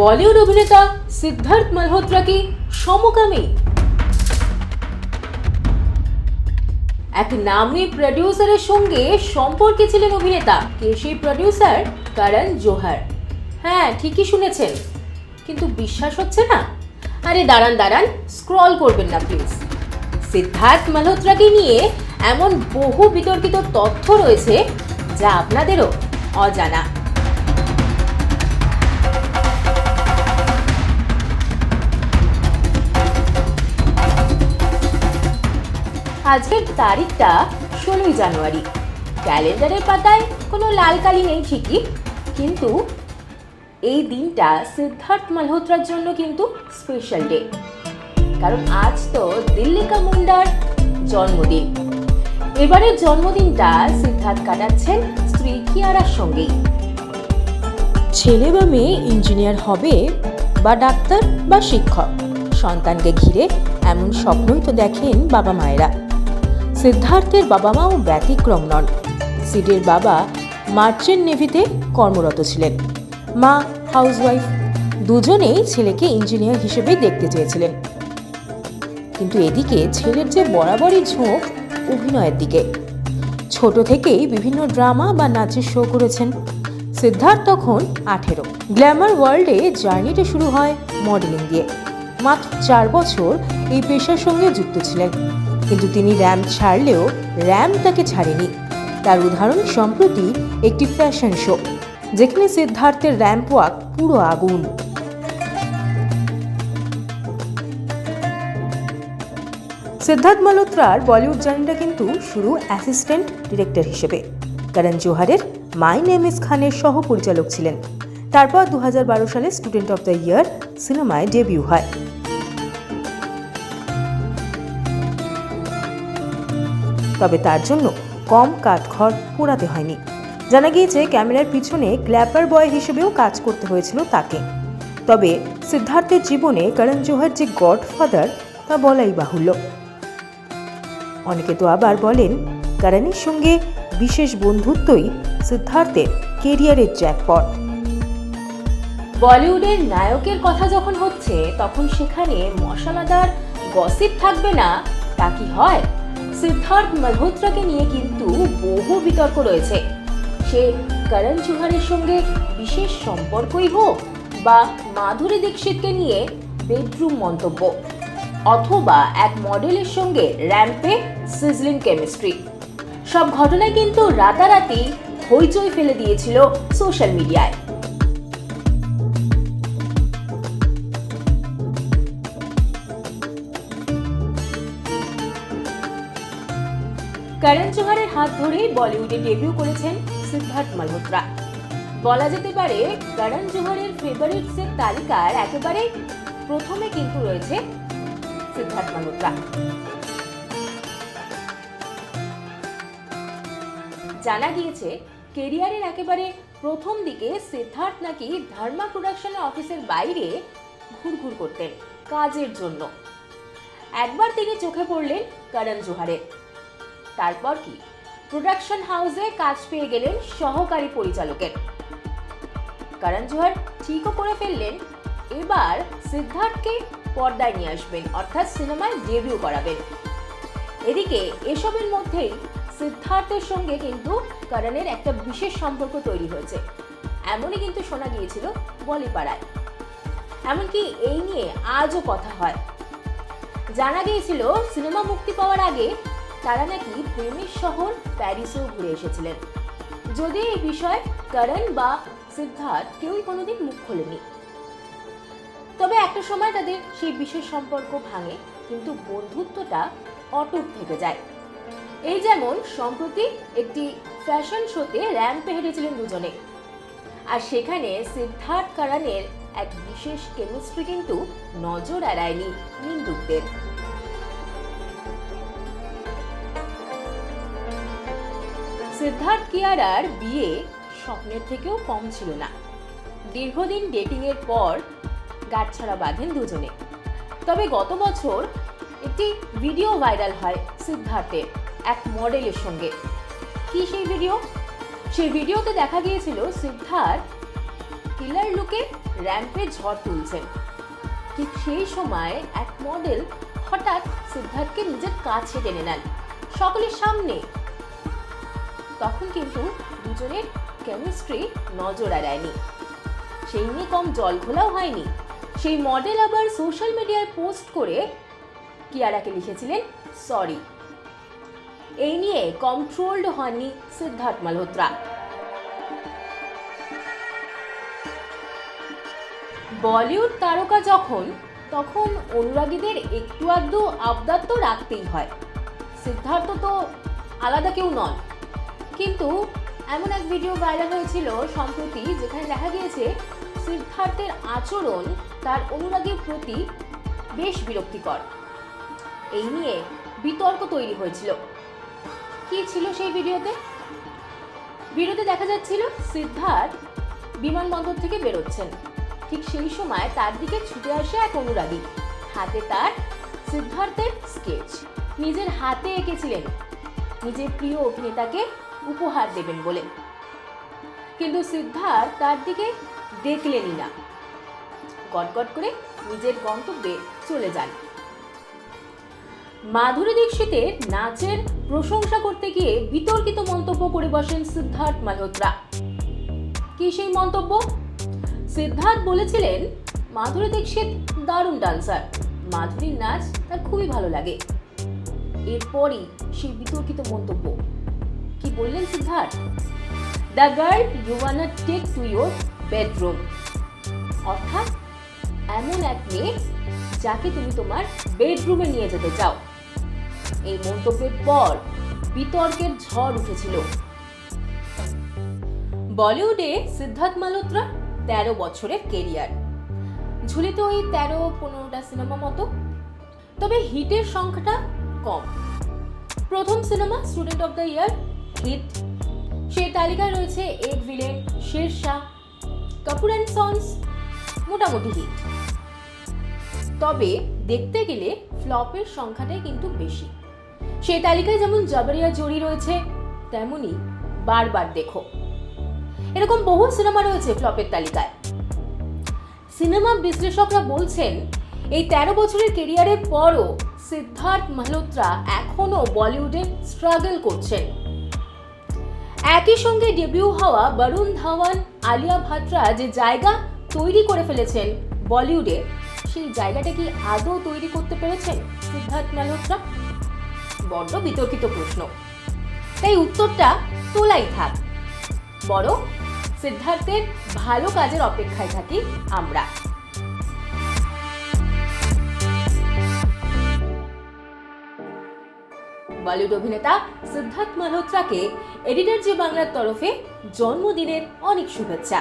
বলিউড অভিনেতা সিদ্ধার্থ মালহোত্রা কি সমকামী? এক নামী প্রডিউসারের সঙ্গে সম্পর্কে ছিলেন অভিনেতা কে সেই প্রডিউসার করণ জোহার। হ্যাঁ ঠিকই শুনেছেন। কিন্তু বিশ্বাস হচ্ছে না? আরে দাঁড়ান দাঁড়ান স্ক্রল করবেন না প্লিজ সিদ্ধার্থ মালহোত্রাকে নিয়ে এমন বহু বিতর্কিত তথ্য রয়েছে যা আপনাদেরও অজানা। আজকের তারিখটা ষোলোই জানুয়ারি। ক্যালেন্ডারের পাতায় কোনো লাল কালি নেই ঠিকই, কিন্তু এই দিনটা সিদ্ধার্থ মালহোত্রার জন্য কিন্তু স্পেশাল ডে কারণ আজ তো দিল্লিকা মুন্ডার জন্মদিন। এবারের জন্মদিনটা সিদ্ধার্থ কাটাচ্ছেন স্ত্রী কিয়ারার সঙ্গেই। ছেলে বা মেয়ে ইঞ্জিনিয়ার হবে বা ডাক্তার বা শিক্ষক, সন্তানকে ঘিরে এমন স্বপ্নই তো দেখেন বাবা মায়েরা। সিদ্ধার্থের বাবা মাও ব্যতিক্রম নন। সিডের বাবা মার্চেন্ট নেভিতে কর্মরত ছিলেন। মা, হাউসওয়াইফ দুজনেই ছেলেকে ইঞ্জিনিয়ার হিসেবে দেখতে চেয়েছিলেন। কিন্তু এদিকে ছেলের যে বরাবরই ঝোঁক অভিনয়ের দিকে। ছোট থেকেই বিভিন্ন ড্রামা বা নাচের শো করেছেন। সিদ্ধার্থ তখন আঠেরো। গ্ল্যামার ওয়ার্ল্ডে জার্নিটা শুরু হয় মডেলিং দিয়ে। মাত্র চার বছর এই পেশার সঙ্গে যুক্ত ছিলেন। কিন্তু তিনি র্যাম ছাড়লেও র্যাম তাকে ছাড়েনি। তার উদাহরণ সম্প্রতি একটি ফ্যাশন শো, যেখানে সিদ্ধার্থের র্যাম্প ওয়াক পুরো আগুন। সিদ্ধার্থ মালহোত্রার বলিউড জার্নিটা কিন্তু শুরু অ্যাসিস্ট্যান্ট ডিরেক্টর হিসেবে। করণ জোহারের মাই নেম ইস খানের সহ পরিচালক ছিলেন। তারপর দু হাজার বারো সালে স্টুডেন্ট অফ দ্য ইয়ার সিনেমায় ডেবিউ হয়। তবে তার জন্য কম কাঠখড় পোড়াতে হয়নি। জানা গিয়েছে, ক্যামেরার পিছনে গ্ল্যাপার বয় হিসেবেও কাজ করতে হয়েছিল তাকে। তবে সিদ্ধার্থের জীবনে করণ জোহার যে গডফাদার, তা বলাই বাহুল্য। অনেকে তো আবার বলেন, করণের সঙ্গে বিশেষ বন্ধুত্বই সিদ্ধার্থের কেরিয়ারের জ্যাকপট। বলিউডের নায়কের কথা যখন হচ্ছে, তখন সেখানে মশলাদার গসিপ থাকবে না, তা কি হয়? সিদ্ধার্থ মালহোত্রাকে নিয়ে কিন্তু বহু বিতর্ক রয়েছে। সে করণ জোহারের সঙ্গে বিশেষ সম্পর্কই হোক বা মাধুরী দীক্ষিতকে নিয়ে বেডরুম মন্তব্য, অথবা এক মডেলের সঙ্গে র্যাম্পে সিজলিং কেমিস্ট্রি সব ঘটনায় কিন্তু রাতারাতি হইচই ফেলে দিয়েছিল সোশ্যাল মিডিয়ায় করণ জোহারের হাত ধরেই বলিউডে ডেবিউ করেছেন সিদ্ধার্থ মালহোত্রা। বলা যেতে পারে, করণ জোহারের ফেভারিটসের তালিকার একেবারে প্রথমে কিন্তু রয়েছে সিদ্ধার্থ মালহোত্রা। জানা গিয়েছে, কেরিয়ারের একেবারে প্রথম দিকে সিদ্ধার্থ নাকি ধর্মা প্রোডাকশনের অফিসের বাইরে ঘুরঘুর করতেন কাজের জন্য। একবার তিনি চোখে পড়লেন করণ জোহারের তারপর কি? প্রোডাকশন হাউসে কাজ পেয়ে গেলেন সহকারী পরিচালকের। করণ জোহার ঠিকও করে ফেললেন, এবার সিদ্ধার্থকে পর্দায় নিয়ে আসবেন, অর্থাৎ সিনেমায় ডেবিউ করাবেন। এদিকে এসবের মধ্যেই সিদ্ধার্থের সঙ্গে কিন্তু করণের একটা বিশেষ সম্পর্ক তৈরি হয়েছে। এমনই কিন্তু শোনা গিয়েছিল বলিপাড়ায়। এমনকি এই নিয়ে আজও কথা হয়। জানা গিয়েছিল, সিনেমা মুক্তি পাওয়ার আগে তারা নাকি প্রেমের শহর প্যারিসেও ঘুরে এসেছিলেন। যদিও এই বিষয়ে করণ বা সিদ্ধার্থ কেউই কোনোদিন মুখ খোলেনি তবে একটা সময় তাদের সেই বিশেষ সম্পর্ক ভাঙে, কিন্তু বন্ধুত্বটা অটুট থেকে যায়। এই যেমন সম্প্রতি একটি ফ্যাশন শোতে র্যাম্পে হেঁটেছিলেন দুজনে। আর সেখানে সিদ্ধার্থ কারানের এক বিশেষ কেমিস্ট্রি কিন্তু নজর এড়ায়নি নিন্দুকদের। সিদ্ধার্থ কিয়ারার বিয়ে স্বপ্নের থেকেও কম ছিল না। দীর্ঘদিন ডেটিংয়ের পর গাঁটছাড়া বাঁধেন দুজনে। তবে গত বছর একটি ভিডিও ভাইরাল হয় সিদ্ধার্থের এক মডেলের সঙ্গে। কি সেই ভিডিও? সেই ভিডিওতে দেখা গিয়েছিল সিদ্ধার্থ কিলার লুকে র্যাম্পে ঝড় তুলছেন। ঠিক সেই সময় এক মডেল হঠাৎ সিদ্ধার্থকে নিজের কাছে টেনে নেন। সকলের সামনে তখন কিন্তু দুজনের কেমিস্ট্রি নজর এড়ায়নি সেই নিয়ে কম জল ঘোলাও হয়নি। সেই মডেল আবার সোশ্যাল মিডিয়ায় পোস্ট করে কিয়ারাকে লিখেছিলেন সরি এই নিয়ে কন্ট্রোলড হননি সিদ্ধার্থ মালহোত্রা। বলিউড তারকা যখন, তখন অনুরাগীদের একটু আধটু আবদার তো রাখতেই হয়। সিদ্ধার্থ তো আলাদা কেউ নন। কিন্তু এমন এক ভিডিও ভাইরাল হয়েছিল সম্প্রতি যেখানে দেখা গিয়েছে সিদ্ধার্থের আচরণ তার অনুরাগীর প্রতি বেশ বিরক্তিকর। এই নিয়ে বিতর্ক তৈরি হয়েছিল। কি ছিল সেই ভিডিওতে ভিডিওতে দেখা যাচ্ছিল সিদ্ধার্থ বিমানবন্দর থেকে বেরোচ্ছেন। ঠিক সেই সময় তার দিকে ছুটে আসে এক অনুরাগী। হাতে তার সিদ্ধার্থের স্কেচ নিজের হাতে এঁকেছিলেন। নিজের প্রিয় অভিনেতাকে উপহার দেবেন বলে। কিন্তু সিদ্ধার্থ তার দিকে দেখলেনই না। গটগট করে নিজের গন্তব্যে চলে যান। মাধুরী দীক্ষিতের নাচের প্রশংসা করতে গিয়ে বিতর্কিত মন্তব্য করে বসেন সিদ্ধার্থ মালহোত্রা। কি সেই মন্তব্য? সিদ্ধার্থ বলেছিলেন, মাধুরী দীক্ষিত দারুণ ডান্সার। মাধুরীর নাচ তার খুবই ভালো লাগে। এরপরই সেই বিতর্কিত মন্তব্য কি বললেন Siddharth? The girl you wanna take to your bedroom অর্থাৎ, এমন এক মেয়ে যাকে তুমি তোমার বেডরুমে নিয়ে যেতে চাও। এই মন্তব্যের পর বিতর্কের ঝড় উঠেছিল। বলিউডে সিদ্ধার্থ মালহোত্রা তেরো বছরের কেরিয়ার। ঝুলিতে ওই তেরো পনেরোটা সিনেমা মতো। তবে হিটের সংখ্যাটা কম। প্রথম cinema Student of the Year hit. সেই তালিকায় রয়েছে Ek Villain Shershaah Kapoor and Sons, মোটামুটি হিট। তবে দেখতে গেলে ফ্লপের সংখ্যাটাই কিন্তু বেশি। সেই তালিকায় যেমন জবরিয়া জড়ি রয়েছে, তেমনি বারবার দেখো। এরকম বহু সিনেমা রয়েছে ফ্লপের তালিকায়। সিনেমা বিশ্লেষকরা বলছেন, এই তেরো বছরের কেরিয়ারের পরও সিদ্ধার্থ মালহোত্রা এখনও বলিউডে স্ট্রাগল করছেন। একই সঙ্গে ডেবিউ হওয়া বরুণ ধাওয়ান, আলিয়া ভাটরা যে জায়গা তৈরি করে ফেলেছেন বলিউডে, সেই জায়গাটা কি আদৌ তৈরি করতে পেরেছেন সিদ্ধার্থ মালহোত্রা বড্ড বিতর্কিত প্রশ্ন। তাই উত্তরটা তোলাই থাক। বড় সিদ্ধার্থের ভালো কাজের অপেক্ষায় থাকি আমরা। বলিউড অভিনেতা সিদ্ধার্থ মালহোত্রাকে এডিটর জি বাংলার তরফে জন্মদিনের অনেক শুভেচ্ছা।